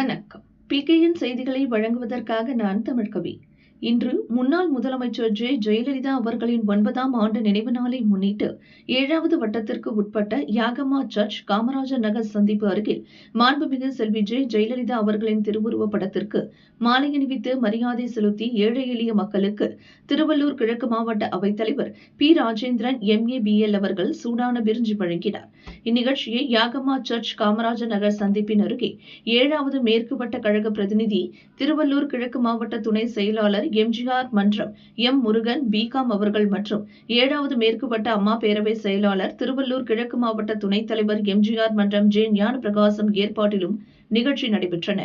வணக்கம். பிகேஎன் செய்திகளை வழங்குவதற்காக நான் தமிழ்கவி இன்று முன்னாள் முதலமைச்சர் ஜெ. ஜெயலலிதா அவர்களின் ஒன்பதாம் ஆண்டு நினைவு நாளை முன்னிட்டு ஏழாவது வட்டத்திற்கு உட்பட்ட யாகமா சர்ச் காமராஜர் நகர் சந்திப்பு அருகில் மாண்புமிகு செல்வி ஜெ. ஜெயலலிதா அவர்களின் திருவுருவப் படத்திற்கு மாலை அணிவித்து மரியாதை செலுத்தி ஏழை எளிய மக்களுக்கு திருவள்ளூர் கிழக்கு மாவட்ட அவைத்தலைவர் பி. ராஜேந்திரன் எம்ஏபிஎல் அவர்கள் சூடான பிரிஞ்சு வழங்கினார். இந்நிகழ்ச்சியை யாகமா சர்ச் காமராஜர் நகர் சந்திப்பின் அருகே ஏழாவது மேற்கு வட்ட கழக பிரதிநிதி திருவள்ளூர் கிழக்கு மாவட்ட துணை செயலாளர் எம்ஜிஆர் மன்றம் எம். முருகன் பிகாம் அவர்கள் மற்றும் ஏழாவது மேற்குவட்ட அம்மா பேரவை செயலாளர் திருவள்ளூர் கிழக்கு மாவட்ட துணைத் தலைவர் எம்ஜிஆர் மன்றம் ஜே. ஞான பிரகாசம் ஏற்பாட்டிலும் நிகழ்ச்சி நடைபெற்றன.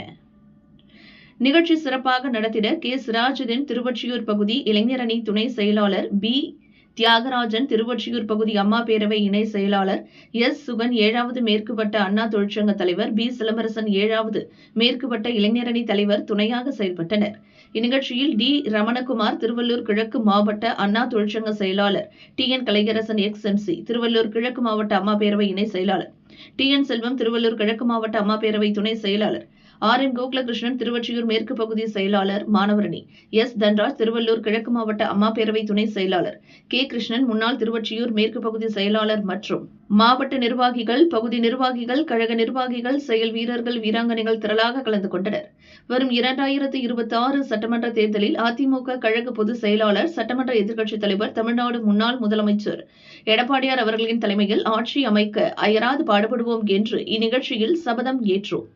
நிகழ்ச்சி சிறப்பாக நடத்திட கே. சிராஜுதீன் திருவொற்றியூர் பகுதி இளைஞரணி துணை செயலாளர் பி. தியாகராஜன் திருவொற்றியூர் பகுதி அம்மா பேரவை இணை செயலாளர் எஸ் சுகன் ஏழாவது மேற்குவட்ட அண்ணா தொழிற்சங்க தலைவர் பி சிலம்பரசன் ஏழாவது மேற்குவட்ட இளைஞரணி தலைவர் துணையாக செயல்பட்டனர். இந்நிகழ்ச்சியில் டி ரமணகுமார் திருவள்ளூர் கிழக்கு மாவட்ட அண்ணா தொழிற்சங்க செயலாளர் T N Kalaiyarasan ex MC Tiruvallur கிழக்கு மாவட்ட அம்மா பேரவை இணை செயலாளர் டி என் செல்வம் திருவள்ளூர் கிழக்கு மாவட்ட அம்மா பேரவை துணை செயலாளர். ஆர் என் கோகுலகிருஷ்ணன் திருவொற்றியூர் மேற்கு பகுதி செயலாளர் மாணவரணி. எஸ். தன்ராஜ் திருவள்ளூர் கிழக்கு மாவட்ட அம்மா பேரவை துணை செயலாளர். கே. கிருஷ்ணன் முன்னாள் திருவொற்றியூர் மேற்கு பகுதி செயலாளர் மற்றும் மாவட்ட நிர்வாகிகள் பகுதி நிர்வாகிகள் கழக நிர்வாகிகள் செயல் வீரர்கள் வீராங்கனைகள் திரளாக கலந்து கொண்டனர். வரும் இரண்டாயிரத்து இருபத்தி ஆறு சட்டமன்ற தேர்தலில் அதிமுக கழக பொதுச் செயலாளர் சட்டமன்ற எதிர்க்கட்சித் தலைவர் தமிழ்நாடு முன்னாள் முதலமைச்சர் எடப்பாடியார் அவர்களின் தலைமையில் ஆட்சி அமைக்க அயராது பாடுபடுவோம் என்று இந்நிகழ்ச்சியில் சபதம் ஏற்றோம்.